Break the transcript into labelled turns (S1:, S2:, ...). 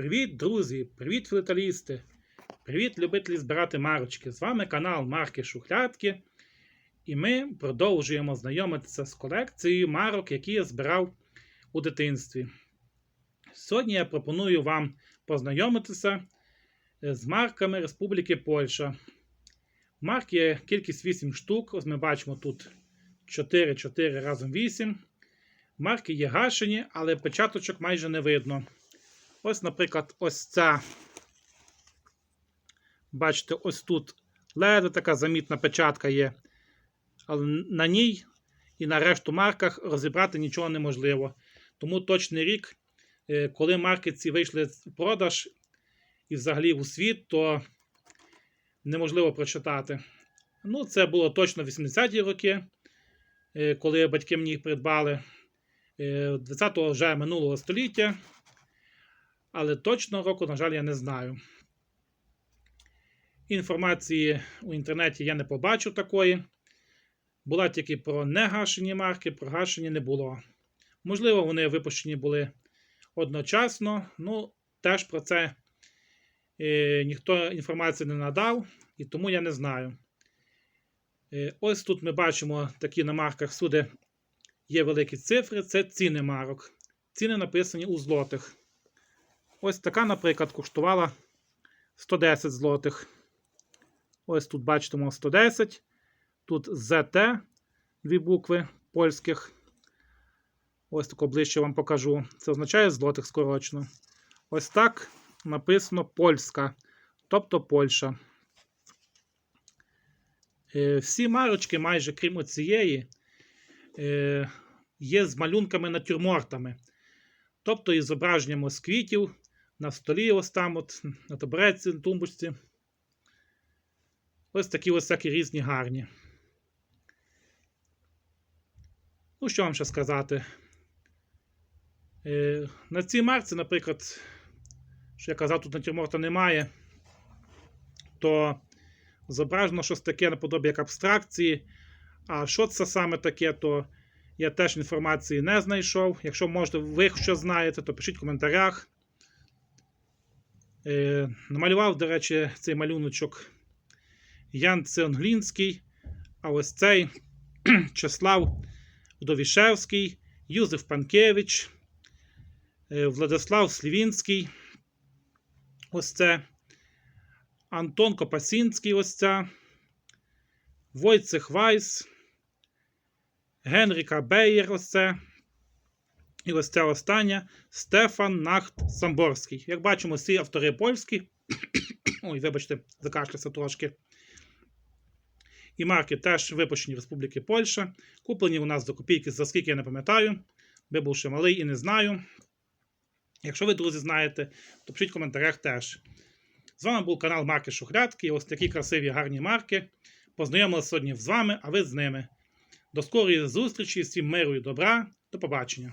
S1: Привіт, друзі! Привіт, філателісти! Привіт, любителі збирати марочки! З вами канал Марки Шухлядки. І ми продовжуємо знайомитися з колекцією марок, які я збирав у дитинстві. Сьогодні я пропоную вам познайомитися з марками Республіки Польща. Марк є кількість 8 штук. Ось ми бачимо тут 4, 4 разом 8. Марки є гашені, але печаточок майже не видно. Ось, наприклад, ось ця. Бачите, ось тут ледве така замітна печатка є. Але на ній і на решту марках розібрати нічого неможливо. Тому точний рік, е, коли марки ці вийшли в продаж і взагалі у світ, то неможливо прочитати. Ну, це було точно 80-ті роки, е, коли батьки мені їх придбали. 20-го вже минулого століття. Але точного року, на жаль, я не знаю. Інформації у інтернеті я не побачив такої. Була тільки про негашені марки, про гашені не було. Можливо, вони випущені були одночасно, ну, теж про це е, ніхто інформації не надав, і тому я не знаю. Е, ось тут ми бачимо такі на марках всюди є великі цифри, це ціни марок. Ціни написані у злотих. Ось така, наприклад, коштувала 110 злотих. Ось тут бачимо 110. Тут ЗТ, дві букви польських. Ось тако ближче вам покажу. Це означає злотих скорочено. Ось так написано польська, тобто Польща. Е, всі марочки, майже крім оцієї, е, є з малюнками-натюрмортами. Тобто із зображенням ось квітів на столі, ось там, от, на табуретці, на тумбочці. Ось такі ось всякі різні гарні. Ну, що вам ще сказати? Е, на цій марці, наприклад, що я казав, тут натюрморта немає, то зображено щось таке наподобі як абстракції. А що це саме таке, то я теж інформації не знайшов. Якщо можете, ви що знаєте, то пишіть в коментарях. Е, намалював, до речі, цей малюночок Ян Ционглінський, а ось цей Чеслав Вдовішевський, Юзеф Панкевич, е, Владислав Слівінський. Ось це Антон Копасінський, ось ця, Войцех Вайс, Генріка Беєр, ось це. І ось ця остання Стефан Нахт Самборський. Як бачимо, всі автори польські. Ой, вибачте, закашлявся трошки. І марки теж випущені в Республіки Польща. Куплені у нас до копійки, за скільки я не пам'ятаю. Би був ще малий і не знаю. Якщо ви, друзі, знаєте, то пишіть в коментарях теж. З вами був канал Марки Шухрядки. І Ось такі красиві гарні марки. Познайомилися сьогодні з вами, а ви з ними. До скорої зустрічі, всім миру і добра. До побачення.